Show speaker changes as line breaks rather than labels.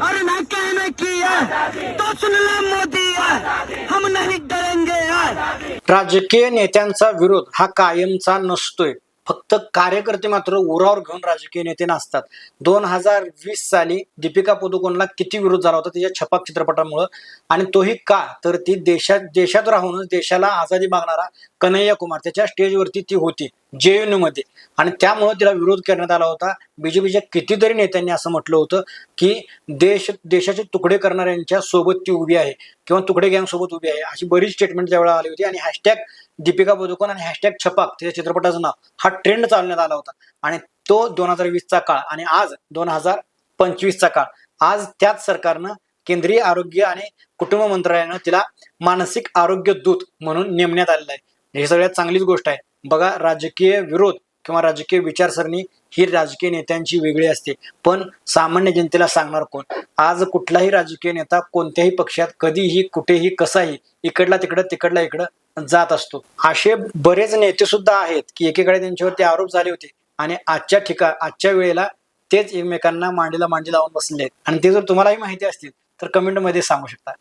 और ना कहने की है तो सुन ला मोदी है हम नहीं डरेंगे
राजकीय नेत्यांचा विरोध हा कायमचा नसतोय. फक्त कार्यकर्ते मात्र उरावर घेऊन राजकीय नेते नसतात दोन हजार वीस साली दीपिका पदुकोणला किती विरोध झाला होता तिच्या छपाक चित्रपटामुळं? आणि तोही का? तर ती देशात देशात राहूनच देशाला आझादी मागणारा कन्हैया कुमार त्याच्या स्टेजवरती ती होती. जेएनयू मध्ये. आणि त्यामुळं तिला विरोध करण्यात आला होता. बीजेपीच्या कितीतरी नेत्यांनी असं म्हटलं होतं की देश देशाचे तुकडे करणाऱ्यांच्या सोबत ती उभी आहे किंवा तुकडे गँगसोबत उभी आहे अशी बरीच स्टेटमेंट त्यावेळेला आली होती. आणि हॅशटॅग दीपिका पदुकोन आणि हॅशटॅग छपाक त्याच्या चित्रपटाचं नाव हा ट्रेंड चालण्यात आला होता. आणि तो दोन हजार वीसचा काळ आणि आज दोन हजार पंचवीसचा काळ. आज त्याच सरकारनं केंद्रीय आरोग्य आणि कुटुंब मंत्रालयानं तिला मानसिक आरोग्य दूत म्हणून नेमण्यात आलेलं आहे. ही सगळ्यात चांगलीच गोष्ट आहे. बघा राजकीय विरोध किंवा राजकीय विचारसरणी ही राजकीय नेत्यांची वेगळी असते. पण सामान्य जनतेला सांगणार कोण? आज कुठलाही राजकीय नेता कोणत्याही पक्षात कधीही कुठेही कसाही इकडला तिकडं तिकडला इकडं जात असतो. असे बरेच नेते सुद्धा आहेत की एकेकडे त्यांच्यावरती आरोप झाले होते आणि आजच्या ठिकाण आजच्या वेळेला तेच एकमेकांना मांडीला मांडी लावून बसले आहेत. आणि ते जर तुम्हालाही माहिती असतील तर कमेंटमध्ये सांगू शकता.